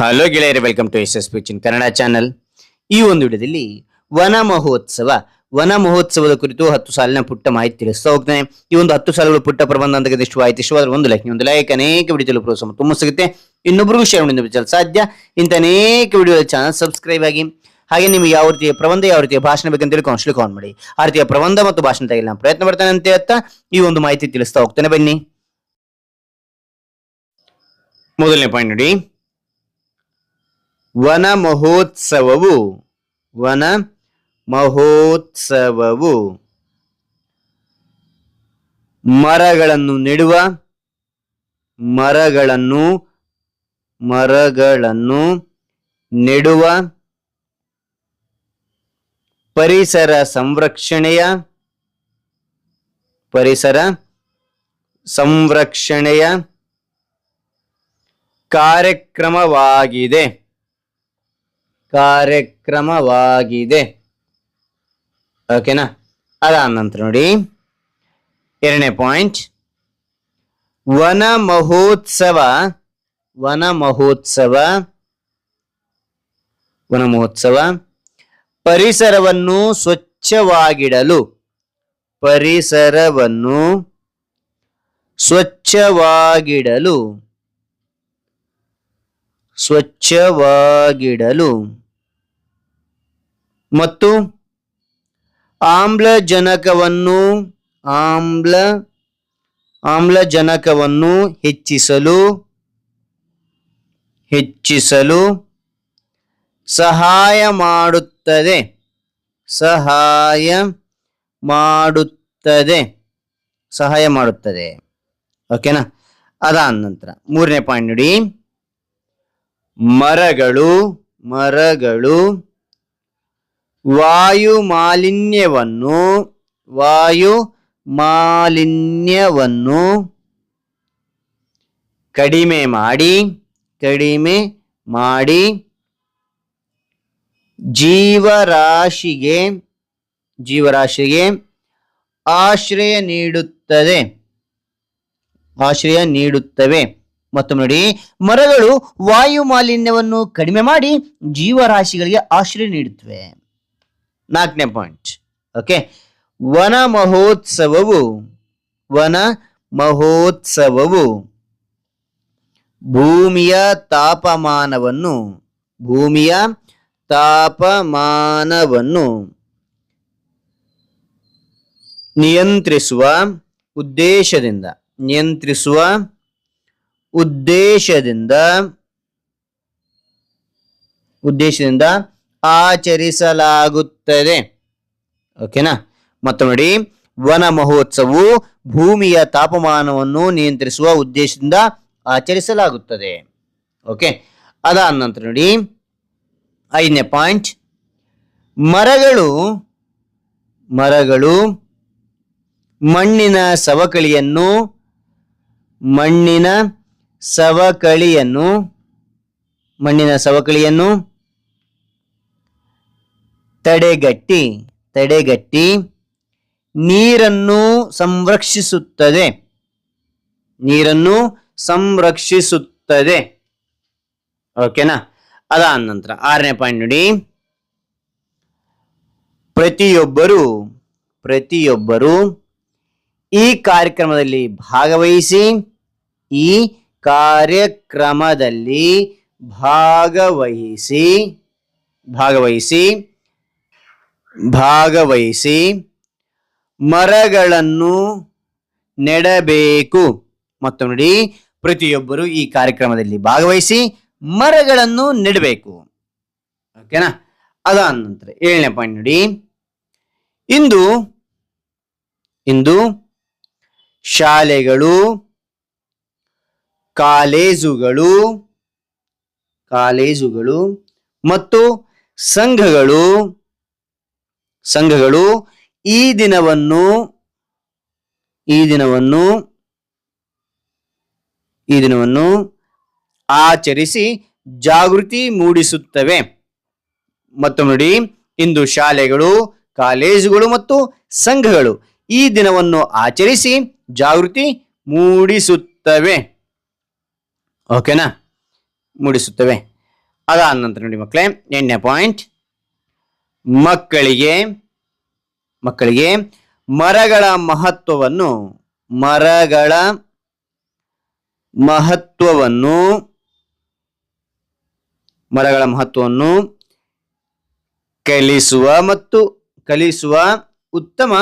Hello ಗೆಳೆಯರೆ welcome to S S ಪಿಚಿನ್ Kannada channel ಈ ಒಂದು ವಿಡಿಯೋದಲ್ಲಿ ವನ ಮಹೋತ್ಸವ, ವನ ಮಹೋತ್ಸವದ ಕುರಿತು ಹತ್ತು ಸಾಲಿನ ಪುಟ್ಟ ಮಾಹಿತಿ ತಿಳಿಸ್ತಾ ಹೋಗ್ತೇನೆ. ಈ ಒಂದು ಹತ್ತು ಸಾಲುಗಳು ಪುಟ್ಟ ಪ್ರಬಂಧ ಅಂತ ಇಷ್ಟು ಆಯ್ತು ಇಷ್ಟವಾದ್ರೆ ಒಂದು ಲೈಕ್ ಒಂದು ಲೈಕ್ ಅನೇಕ ವಿಡಿಯೋ ಪ್ರೋತ್ಸಾಹ ತುಂಬ ಸಿಗುತ್ತೆ ಇನ್ನೊಬ್ಬರಿಗೂ ಶೇರ್ ಮಾಡಿ ಸಾಧ್ಯ. ಇಂಥ ಅನೇಕ ವಿಡಿಯೋ ಚಾನಲ್ ಸಬ್ಸ್ಕ್ರೈಬ್ ಆಗಿ, ಹಾಗೆ ನಿಮಗೆ ಯಾವ ರೀತಿಯ ಪ್ರಬಂಧ, ಯಾವ ರೀತಿಯ ಭಾಷಣ ಬೇಕಂತ ಹೇಳಿ ಕೌನ್ಸಿಲ್ ಕಾಲ್ ಮಾಡಿ. ಆ ರೀತಿಯ ಪ್ರಬಂಧ ಮತ್ತು ಭಾಷಣ ನಾನು ಪ್ರಯತ್ನ ಪಡ್ತೇನೆ ಅಂತ ಹೇಳ್ತಾ ಈ ಒಂದು ಮಾಹಿತಿ ತಿಳಿಸ್ತಾ ಹೋಗ್ತೇನೆ ಬನ್ನಿ. ಮೊದಲನೇ ಪಾಯಿಂಟ್ ನೋಡಿ. ವನ ಮಹೋತ್ಸವವು. ವನ ಮಹೋತ್ಸವವು. ಮರಗಳನ್ನು ನೆಡುವ ಮರಗಳನ್ನು ಮರಗಳನ್ನು ನೆಡುವ ಪರಿಸರ ಸಂರಕ್ಷಣೆಯ ಪರಿಸರ ಸಂರಕ್ಷಣೆಯ ಕಾರ್ಯಕ್ರಮವಾಗಿದೆ. ಕಾರ್ಯಕ್ರಮವಾಗಿದೆ. ಓಕೆನಾ ಅದಾದ ನಂತರ ನೋಡಿ. ಎರಡನೇ ಪಾಯಿಂಟ್ ವನ ಮಹೋತ್ಸವ ವನ ಮಹೋತ್ಸವ ವನ ಮಹೋತ್ಸವ, ಪರಿಸರವನ್ನು ಸ್ವಚ್ಛವಾಗಿಡಲು ಪರಿಸರವನ್ನು ಸ್ವಚ್ಛವಾಗಿಡಲು ಸ್ವಚ್ಛವಾಗಿಡಲು. ಮತ್ತು ಆಮ್ಲಜನಕವನ್ನು ಆಮ್ಲ ಆಮ್ಲಜನಕವನ್ನು ಹೆಚ್ಚಿಸಲು ಹೆಚ್ಚಿಸಲು ಸಹಾಯ ಮಾಡುತ್ತದೆ. ಸಹಾಯ ಮಾಡುತ್ತದೆ. ಸಹಾಯ ಮಾಡುತ್ತದೆ. ಓಕೆನಾ ಅದಾದ ನಂತರ ಮೂರನೇ ಪಾಯಿಂಟ್ ನೋಡಿ. ಮರಗಳು ಮರಗಳು ವಾಯು ಮಾಲಿನ್ಯವನ್ನು ವಾಯು ಮಾಲಿನ್ಯವನ್ನು ಕಡಿಮೆ ಮಾಡಿ ಕಡಿಮೆ ಮಾಡಿ ಜೀವರಾಶಿಗೆ ಜೀವರಾಶಿಗೆ ಆಶ್ರಯ ನೀಡುತ್ತದೆ. ಆಶ್ರಯ ನೀಡುತ್ತವೆ. ಮತ್ತು ನೋಡಿ, ಮರಗಳು ವಾಯು ಮಾಲಿನ್ಯವನ್ನು ಕಡಿಮೆ ಮಾಡಿ ಜೀವರಾಶಿಗಳಿಗೆ ಆಶ್ರಯ ನೀಡುತ್ತವೆ. ನಾಲ್ಕನೇ ಪಾಯಿಂಟ್ ಓಕೆ ವನ ಮಹೋತ್ಸವವು ವನ ಮಹೋತ್ಸವವು ಭೂಮಿಯ ತಾಪಮಾನವನ್ನು ಭೂಮಿಯ ತಾಪಮಾನವನ್ನು ನಿಯಂತ್ರಿಸುವ ಉದ್ದೇಶದಿಂದ ನಿಯಂತ್ರಿಸುವ ಉದ್ದೇಶದಿಂದ ಉದ್ದೇಶದಿಂದ ಆಚರಿಸಲಾಗುತ್ತದೆ. ಓಕೆನಾ ಮತ್ತು ನೋಡಿ, ವನ ಮಹೋತ್ಸವವು ಭೂಮಿಯ ತಾಪಮಾನವನ್ನು ನಿಯಂತ್ರಿಸುವ ಉದ್ದೇಶದಿಂದ ಆಚರಿಸಲಾಗುತ್ತದೆ. ಓಕೆ ಅದಾದ ನಂತರ ನೋಡಿ, ಐದನೇ ಪಾಯಿಂಟ್ ಮರಗಳು ಮರಗಳು ಮಣ್ಣಿನ ಸವಕಳಿಯನ್ನು ಮಣ್ಣಿನ ಸವಕಳಿಯನ್ನು ಮಣ್ಣಿನ ಸವಕಳಿಯನ್ನು ತಡೆಗಟ್ಟಿ ತಡೆಗಟ್ಟಿ ನೀರನ್ನು ಸಂರಕ್ಷಿಸುತ್ತದೆ. ನೀರನ್ನು ಸಂರಕ್ಷಿಸುತ್ತದೆ. ಓಕೆನಾ ಅದಾದ ನಂತರ ಆರನೇ ಪಾಯಿಂಟ್ ನೋಡಿ. ಪ್ರತಿಯೊಬ್ಬರು ಪ್ರತಿಯೊಬ್ಬರು ಈ ಕಾರ್ಯಕ್ರಮದಲ್ಲಿ ಭಾಗವಹಿಸಿ, ಈ ಕಾರ್ಯಕ್ರಮದಲ್ಲಿ ಭಾಗವಹಿಸಿ ಭಾಗವಹಿಸಿ ಭಾಗವಹಿಸಿ ಮರಗಳನ್ನು ನೆಡಬೇಕು. ಮತ್ತು ನೋಡಿ, ಪ್ರತಿಯೊಬ್ಬರು ಈ ಕಾರ್ಯಕ್ರಮದಲ್ಲಿ ಭಾಗವಹಿಸಿ ಮರಗಳನ್ನು ನೆಡಬೇಕು. ಓಕೆನಾ ಅದಾದ ನಂತರ ಏಳನೇ ಪಾಯಿಂಟ್ ನೋಡಿ. ಇಂದು ಇಂದು ಶಾಲೆಗಳು, ಕಾಲೇಜುಗಳು ಕಾಲೇಜುಗಳು ಮತ್ತು ಸಂಘಗಳು ಸಂಘಗಳು ಈ ದಿನವನ್ನು ಈ ದಿನವನ್ನು ಈ ದಿನವನ್ನು ಆಚರಿಸಿ ಜಾಗೃತಿ ಮೂಡಿಸುತ್ತವೆ. ಮತ್ತು ನೋಡಿ, ಇಂದು ಶಾಲೆಗಳು, ಕಾಲೇಜುಗಳು ಮತ್ತು ಸಂಘಗಳು ಈ ದಿನವನ್ನು ಆಚರಿಸಿ ಜಾಗೃತಿ ಮೂಡಿಸುತ್ತವೆ. ಓಕೆನಾ? ಮೂಡಿಸುತ್ತವೆ. ಅದಾದ ನಂತರ ನೋಡಿ ಮಕ್ಕಳೇ, ಎಣ್ಣೆ ಪಾಯಿಂಟ್ ಮಕ್ಕಳಿಗೆ ಮಕ್ಕಳಿಗೆ ಮರಗಳ ಮಹತ್ವವನ್ನು ಮರಗಳ ಮಹತ್ವವನ್ನು ಮರಗಳ ಮಹತ್ವವನ್ನು ಕಲಿಸುವ ಮತ್ತು ಕಲಿಸುವ ಉತ್ತಮ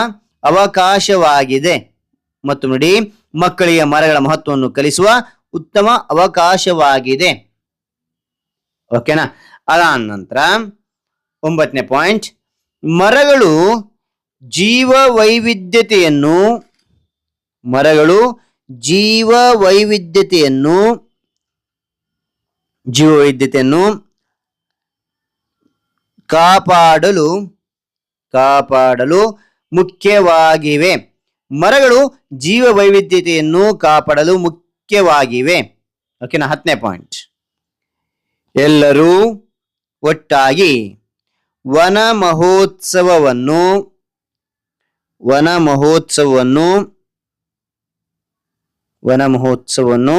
ಅವಕಾಶವಾಗಿದೆ. ಮತ್ತು ನೋಡಿ, ಮಕ್ಕಳಿಗೆ ಮರಗಳ ಮಹತ್ವವನ್ನು ಕಲಿಸುವ ಉತ್ತಮ ಅವಕಾಶವಾಗಿದೆ. ಓಕೆನಾ ಅದಾದ ನಂತರ ಒಂಬತ್ತನೇ ಪಾಯಿಂಟ್ ಮರಗಳು ಜೀವ ವೈವಿಧ್ಯತೆಯನ್ನು ಮರಗಳು ಜೀವ ವೈವಿಧ್ಯತೆಯನ್ನು ಜೀವ ವೈವಿಧ್ಯತೆಯನ್ನು ಕಾಪಾಡಲು ಕಾಪಾಡಲು ಮುಖ್ಯವಾಗಿವೆ. ಮರಗಳು ಜೀವ ವೈವಿಧ್ಯತೆಯನ್ನು ಕಾಪಾಡಲು ಮುಖ್ಯವಾಗಿವೆ. ಓಕೆನಾ, ಹತ್ತನೇ ಪಾಯಿಂಟ್ ಎಲ್ಲರೂ ಒಟ್ಟಾಗಿ ವನ ಮಹೋತ್ಸವವನ್ನು ವನ ಮಹೋತ್ಸವವನ್ನು ವನ ಮಹೋತ್ಸವವನ್ನು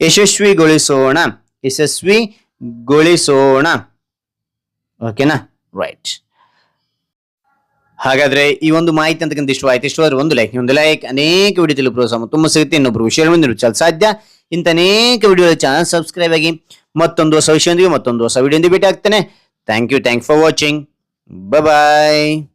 ಯಶಸ್ವಿಗೊಳಿಸೋಣ. ಯಶಸ್ವಿಗೊಳಿಸೋಣ ಓಕೆನಾ ರೈಟ್ ಹಾಗಾದ್ರೆ ಈ ಒಂದು ಮಾಹಿತಿ ಅಂತಕ್ಕಂಥ ಇಷ್ಟವಾಯ್ತು. ಇಷ್ಟವಾದ್ರೆ ಒಂದು ಲೈಕ್ ಒಂದು ಲೈಕ್ ಅನೇಕ ವಿಡಿಯೋ ಪ್ರೋತ್ಸಾಹ ತುಂಬ ಸಿಗುತ್ತೆ. ಇನ್ನೊಬ್ರು ವಿಷಯ ಚಲ ಸಾಧ್ಯ. ಇಂಥ ಅನೇಕ ವಿಡಿಯೋ ಚಾನಲ್ ಸಬ್ಸ್ಕ್ರೈಬ್ ಆಗಿ ಮತ್ತೊಂದು ಹೊಸ ವಿಷಯದೊಂದಿಗೆ ಮತ್ತೊಂದು ಹೊಸ ವಿಡಿಯೋ ಭೇಟಿ ಆಗ್ತೇನೆ thank you thank for watching bye